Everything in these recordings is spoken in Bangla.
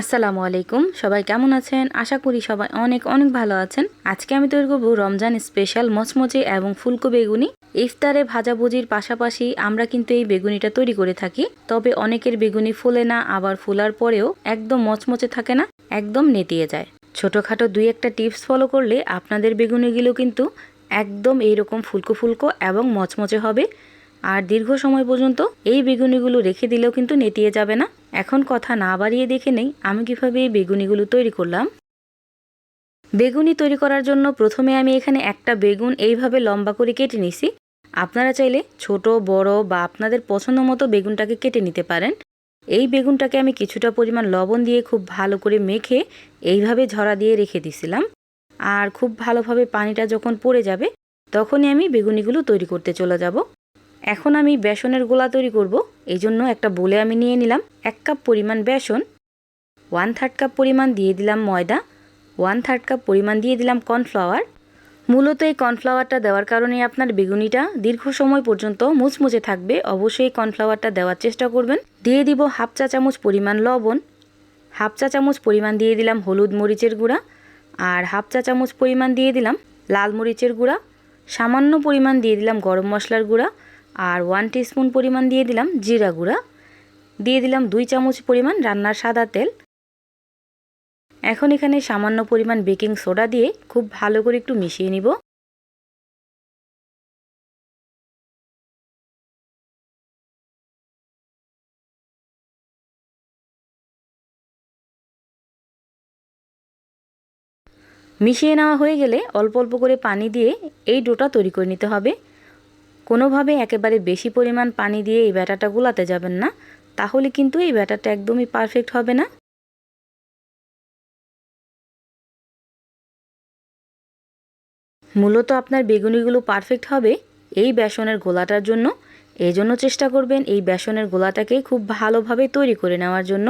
আসসালামু আলাইকুম। সবাই কেমন আছেন? আশা করি সবাই অনেক অনেক ভালো আছেন। আজকে আমি তৈরি করব রমজান স্পেশাল মচমচে এবং ফুলকো বেগুনি। ইফতারে ভাজাভুজির পাশাপাশি আমরা কিন্তু এই বেগুনিটা তৈরি করে থাকি। তবে অনেকের বেগুনি ফুলে না, আবার ফুলার পরেও একদম মচমচে থাকে না, একদম নেতিয়ে যায়। ছোটোখাটো দুই একটা টিপস ফলো করলে আপনাদের বেগুনিগুলো কিন্তু একদম এইরকম ফুলকো ফুলকো এবং মচমচে হবে। আর দীর্ঘ সময় পর্যন্ত এই বেগুনিগুলো রেখে দিলেও কিন্তু নেতিয়ে যাবে না। এখন কথা না বাড়িয়ে দেখে নেই আমি কীভাবে এই বেগুনিগুলো তৈরি করলাম। বেগুনি তৈরি করার জন্য প্রথমে আমি এখানে একটা বেগুন এইভাবে লম্বা করে কেটে নিছি আপনারা চাইলে ছোট, বড় বা আপনাদের পছন্দ মতো বেগুনটাকে কেটে নিতে পারেন। এই বেগুনটাকে আমি কিছুটা পরিমাণ লবণ দিয়ে খুব ভালো করে মেখে এইভাবে ঝরা দিয়ে রেখে দিছিলাম আর খুব ভালোভাবে পানিটা যখন পড়ে যাবে, তখনই আমি বেগুনিগুলো তৈরি করতে চলে যাব। এখন আমি বেসনের গোলা তৈরি করব এই জন্য একটা বলে আমি নিয়ে নিলাম এক কাপ পরিমাণ বেসন ওয়ান থার্ড কাপ পরিমাণ দিয়ে দিলাম ময়দা ওয়ান থার্ড কাপ পরিমাণ দিয়ে দিলাম কর্নফ্লাওয়ার মূলত এই কর্নফ্লাওয়ারটা দেওয়ার কারণে আপনার বেগুনিটা দীর্ঘ সময় পর্যন্ত মুচমুচে থাকবে, অবশ্যই কর্নফ্লাওয়ারটা দেওয়ার চেষ্টা করবেন। দিয়ে দিব হাফ চা চামচ পরিমাণ লবণ, হাফ চা চামচ পরিমাণ দিয়ে দিলাম হলুদ মরিচের গুঁড়া, আর হাফ চা চামচ পরিমাণ দিয়ে দিলাম লাল মরিচের গুঁড়া, সামান্য পরিমাণ দিয়ে দিলাম গরম মশলার গুঁড়া আর ওয়ান স্পুন পরিমাণ দিয়ে দিলাম জিরা গুঁড়া। দিয়ে দিলাম দুই চামচ পরিমাণ রান্নার সাদা তেল। এখন এখানে সামান্য পরিমাণ বেকিং সোডা দিয়ে খুব ভালো করে একটু মিশিয়ে নিব। মিশিয়ে নেওয়া হয়ে গেলে অল্প অল্প করে পানি দিয়ে এই ডোটা তৈরি করে নিতে হবে। কোনোভাবে একেবারে বেশি পরিমাণ পানি দিয়ে এই ব্যাটাটা গুলাতে যাবেন না, তাহলে কিন্তু এই ব্যাটাটা একদমই পারফেক্ট হবে না। মূলত আপনার বেগুনিগুলো পারফেক্ট হবে এই বেসনের গোলাটার জন্য। এই জন্য চেষ্টা করবেন এই বেসনের গোলাটাকে খুব ভালোভাবে তৈরি করে নেওয়ার জন্য।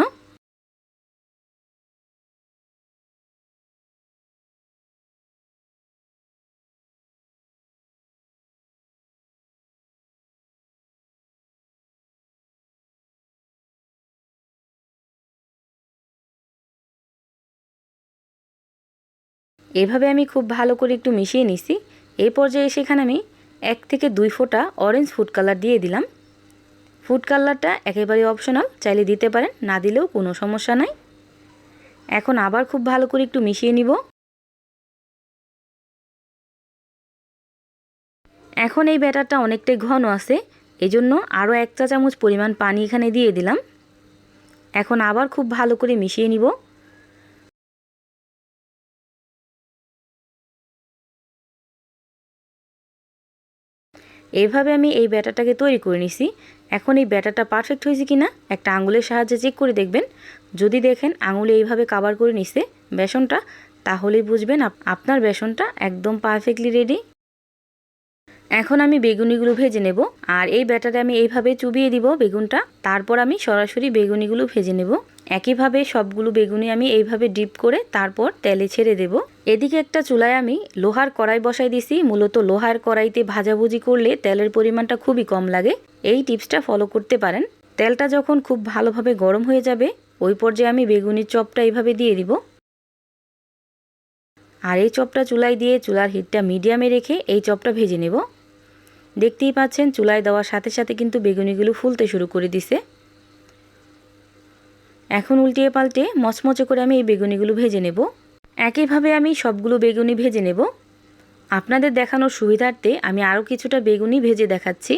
এভাবে আমি খুব ভালো করে একটু মিশিয়ে নিছি। এই পর্যায়ে সেখানে আমি এক থেকে দুই ফোঁটা অরেঞ্জ ফুড কালার দিয়ে দিলাম। ফুড কালারটা একেবারে অপশনাল চাইলে দিতে পারেন, না দিলেও কোনো সমস্যা নাই। এখন আবার খুব ভালো করে একটু মিশিয়ে নিব। এখন এই ব্যাটারটা অনেকটাই ঘন আছে, এজন্য আরও এক চা চামচ পরিমাণ পানি এখানে দিয়ে দিলাম। এখন আবার খুব ভালো করে মিশিয়ে নিব। এইভাবে আমি এই ব্যাটারটাকে তৈরি করে নিছি। এখন এই ব্যাটারটা পারফেক্ট হয়েছে কি না একটা আঙুলের সাহায্যে চেক করে দেখবেন। যদি দেখেন আঙুলে এইভাবে কাবার করে নিছে বেসনটা, তাহলেই বুঝবেন আপনার বেসনটা একদম পারফেক্টলি রেডি এখন আমি বেগুনিগুলো ভেজে নেব আর এই ব্যাটারে আমি এইভাবে চুবিয়ে দিব বেগুনটা। তারপর আমি সরাসরি বেগুনিগুলো ভেজে নেব। একইভাবে সবগুলো বেগুনি আমি এইভাবে ডিপ করে তারপর তেলে ছেড়ে দেব। এদিকে একটা চুলায় আমি লোহার কড়াই বসাই দিছি। মূলত লোহার কড়াইতে ভাজাভুজি করলে তেলের পরিমাণটা খুবই কম লাগে। এই টিপসটা ফলো করতে পারেন। তেলটা যখন খুব ভালোভাবে গরম হয়ে যাবে, ওই পর্যায়ে আমি বেগুনির চপটা এইভাবে দিয়ে দিব। আর এই চপটা চুলায় দিয়ে চুলার হিটটা মিডিয়ামে রেখে এই চপটা ভেজে নেব। দেখতেই পাচ্ছেন, চুলায় দেওয়ার সাথে সাথে কিন্তু বেগুনিগুলো ফুলতে শুরু করে দিছে। এখন উল্টিয়ে পাল্টে মচমচে করে আমি এই বেগুনিগুলো ভেজে নেব। একইভাবে আমি সবগুলো বেগুনি ভেজে নেব। আপনাদের দেখানোর সুবিধার্থে আমি আরও কিছুটা বেগুনি ভেজে দেখাচ্ছি।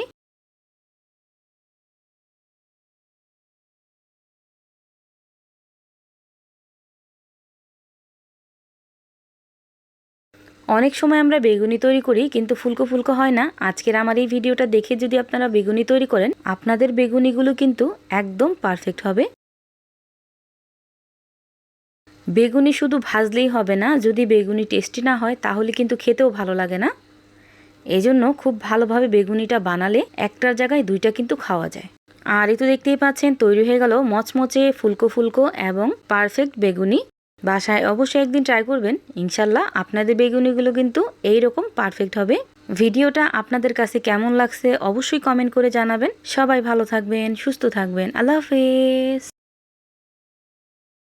অনেক সময় আমরা বেগুনি তৈরি করি, কিন্তু ফুলকো ফুলকো হয় না। আজকের আমার এই ভিডিওটা দেখে যদি আপনারা বেগুনি তৈরি করেন, আপনাদের বেগুনিগুলো কিন্তু একদম পারফেক্ট হবে। বেগুনি শুধু ভাজলেই হবে না, যদি বেগুনি টেস্টি না হয়, তাহলে কিন্তু খেতেও ভালো লাগে না। এজন্য খুব ভালোভাবে বেগুনিটা বানালে একটার জায়গায় দুইটা কিন্তু খাওয়া যায়। আর এই তো দেখতেই পাচ্ছেন, তৈরি হয়ে গেল মচমচে ফুলকো ফুলকো এবং পারফেক্ট বেগুনি। বাসায় অবশ্যই একদিন ট্রাই করবেন, ইনশাল্লাহ আপনাদের বেগুনিগুলো কিন্তু এই রকম পারফেক্ট হবে। ভিডিওটা আপনাদের কাছে কেমন লাগছে অবশ্যই কমেন্ট করে জানাবেন। সবাই ভালো থাকবেন, সুস্থ থাকবেন, আল্লাহ হাফেজ।